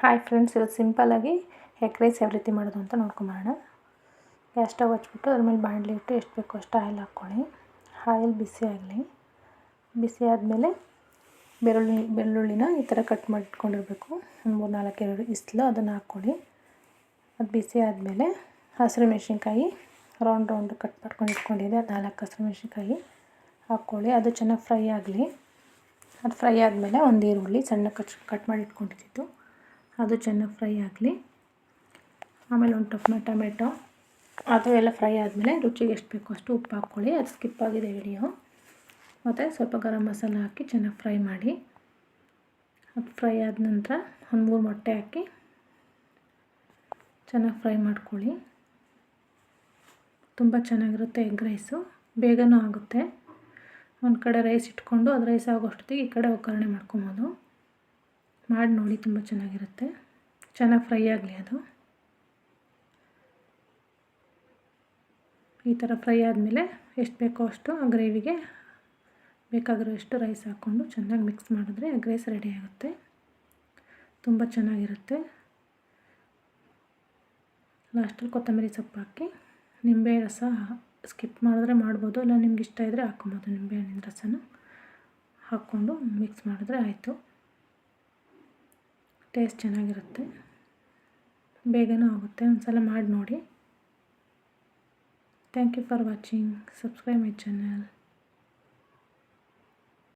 Hi friends ಇವತ್ತು ಸಿಂಪಲ್ಲಾಗಿ egg rice ಯಾವ ರೀತಿ ಮಾಡೋದು ಅಂತ ನೋಡ್ಕೊಂಬರೋಣ. ಗ್ಯಾಸ್ ಸ್ಟವ್ ಹಚ್ಬಿಟ್ಟು ಅದ್ರ ಮೇಲೆ ಬಾಣಲಿ ಇಟ್ಟು ಎಷ್ಟು ಬೇಕೋ ಅಷ್ಟು ಆಯಿಲ್ ಹಾಕ್ಕೊಳ್ಳಿ. ಆಯಿಲ್ ಬಿಸಿ ಆಗಲಿ. ಬಿಸಿ ಆದಮೇಲೆ ಬೆಳ್ಳುಳ್ಳಿ, ಬೆಳ್ಳುಳ್ಳಿನ ಈ ಥರ ಕಟ್ ಮಾಡಿಟ್ಕೊಂಡಿರಬೇಕು ಮೂರು ನಾಲ್ಕು ಎರಡು ಇಸ್ಲು ಅದನ್ನು ಹಾಕ್ಕೊಳ್ಳಿ. ಅದು ಬಿಸಿ ಆದಮೇಲೆ ಹಸಿರು ಮೆಣಸಿನ್ಕಾಯಿ ರೌಂಡ್ ರೌಂಡ್ ಕಟ್ ಮಾಡ್ಕೊಂಡು ಇಟ್ಕೊಂಡಿದ್ದೆ ಅದು ನಾಲ್ಕು ಹಸಿರು ಮೆಣಸಿನ್ಕಾಯಿ ಹಾಕ್ಕೊಳ್ಳಿ. ಅದು ಚೆನ್ನಾಗಿ ಫ್ರೈ ಆಗಲಿ. ಅದು ಫ್ರೈ ಆದಮೇಲೆ ಒಂದು ಈರುಳ್ಳಿ ಸಣ್ಣ ಕಚ್ ಕಟ್ ಮಾಡಿ ಇಟ್ಕೊಂಡಿದ್ದು. ಅದು ಚೆನ್ನಾಗಿ ಫ್ರೈ ಆಗಲಿ. ಆಮೇಲೆ ಒಂದು ಟಫ್ನ ಟೊಮೆಟೊ. ಅದು ಎಲ್ಲ ಫ್ರೈ ಆದಮೇಲೆ ರುಚಿಗೆ ಎಷ್ಟು ಬೇಕೋ ಅಷ್ಟು ಉಪ್ಪು ಹಾಕ್ಕೊಳ್ಳಿ. ಅದು ಸ್ಕಿಪ್ ಆಗಿದೆ ವಿಡಿಯೋ. ಮತ್ತು ಸ್ವಲ್ಪ ಗರಂ ಮಸಾಲ ಹಾಕಿ ಚೆನ್ನಾಗಿ ಫ್ರೈ ಮಾಡಿ. ಅದು ಫ್ರೈ ಆದ ನಂತರ ಒಂದು ಮೂರು ಮೊಟ್ಟೆ ಹಾಕಿ ಚೆನ್ನಾಗಿ ಫ್ರೈ ಮಾಡ್ಕೊಳ್ಳಿ. ತುಂಬ ಚೆನ್ನಾಗಿರುತ್ತೆ ಎಗ್ ರೈಸು. ಬೇಗನೂ ಆಗುತ್ತೆ. ಒಂದು ಕಡೆ ರೈಸ್ ಇಟ್ಕೊಂಡು ಅದು ರೈಸ್ ಆಗೋಷ್ಟೊತ್ತಿಗೆ ಈ ಕಡೆ ಒಗ್ಗರಣೆ ಮಾಡ್ಕೊಬೋದು. ಮಾಡಿ ನೋಡಿ, ತುಂಬ ಚೆನ್ನಾಗಿರುತ್ತೆ. ಚೆನ್ನಾಗಿ ಫ್ರೈ ಆಗಲಿ ಅದು. ಈ ಥರ ಫ್ರೈ ಆದಮೇಲೆ ಎಷ್ಟು ಬೇಕೋ ಅಷ್ಟು ಆ ಗ್ರೇವಿಗೆ ಬೇಕಾಗಿರೋಷ್ಟು ರೈಸ್ ಹಾಕ್ಕೊಂಡು ಚೆನ್ನಾಗಿ ಮಿಕ್ಸ್ ಮಾಡಿದ್ರೆ ಎಗ್ ರೈಸ್ ರೆಡಿ ಆಗುತ್ತೆ. ತುಂಬ ಚೆನ್ನಾಗಿರುತ್ತೆ. ಲಾಸ್ಟಲ್ಲಿ ಕೊತ್ತಂಬರಿ ಸೊಪ್ಪು ಹಾಕಿ, ನಿಂಬೆ ರಸ ಸ್ಕಿಪ್ ಮಾಡಿದ್ರೆ ಮಾಡ್ಬೋದು, ಇಲ್ಲ ನಿಮ್ಗೆ ಇಷ್ಟ ಇದ್ದರೆ ಹಾಕ್ಕೊಬೋದು ನಿಂಬೆಹಣ್ಣಿನ ರಸನ ಹಾಕ್ಕೊಂಡು ಮಿಕ್ಸ್ ಮಾಡಿದ್ರೆ ಆಯಿತು. ಟೇಸ್ಟ್ ಚೆನ್ನಾಗಿರುತ್ತೆ. ಬೇಗನೂ ಆಗುತ್ತೆ. ಒಂದು ಸಲ ಮಾಡಿ ನೋಡಿ. Thank you for watching subscribe my channel